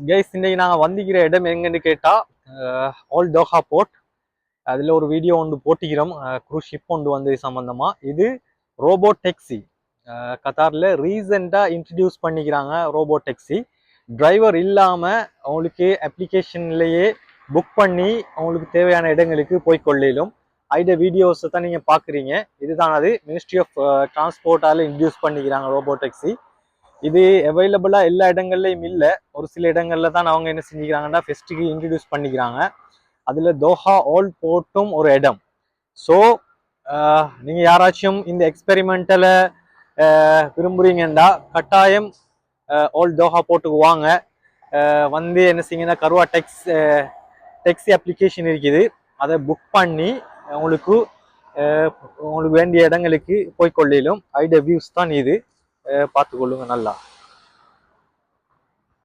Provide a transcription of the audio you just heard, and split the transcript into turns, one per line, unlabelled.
Case இன்றைக்கி நாங்கள் வந்திக்கிற இடம் எங்கன்னு கேட்டால் ஆல் டோஹா போர்ட் அதில் ஒரு வீடியோ ஒன்று போட்டிக்கிறோம். குரூ ஷிப் ஒன்று வந்து சம்மந்தமாக இது ரோபோ டெக்ஸி கத்தாரில் ரீசெண்டாக இன்ட்ரடியூஸ் பண்ணிக்கிறாங்க ரோபோ டெக்ஸி டிரைவர் இல்லாமல் அவங்களுக்கு அப்ளிகேஷன்லேயே புக் பண்ணி அவங்களுக்கு தேவையான இடங்களுக்கு போய் கொள்ளையிலும் ஐட வீடியோஸை தான் நீங்கள் பார்க்குறீங்க இதுதான் அது. மினிஸ்ட்ரி ஆஃப் டிரான்ஸ்போர்ட்டால் இன்ட்ரடியூஸ் பண்ணிக்கிறாங்க ரோபோ டெக்ஸி இது அவைலபிளாக எல்லா இடங்கள்லையும் இல்லை. ஒரு சில இடங்களில் தான் அவங்க என்ன செஞ்சுக்கிறாங்கன்னா ஃபெஸ்ட்டுக்கு இன்ட்ரடியூஸ் பண்ணிக்கிறாங்க. அதில் தோஹா ஓல் போட்டும் ஒரு இடம். ஸோ நீங்கள் யாராச்சும் இந்த எக்ஸ்பெரிமெண்ட்டில் விரும்புகிறீங்கன்னா கட்டாயம் ஓல் தோஹா போட்டுக்கு வாங்க. வந்து என்ன செய்யுங்கன்னா கருவா டெக்ஸ் டெக்ஸி அப்ளிகேஷன் இருக்குது. அதை புக் பண்ணி உங்களுக்கு உங்களுக்கு வேண்டிய இடங்களுக்கு போய்கொள்ளிலும் ஐடியா வியூஸ் தான் இது. பார்த்து பார்த்துக்கொள்ளுங்க நல்லா.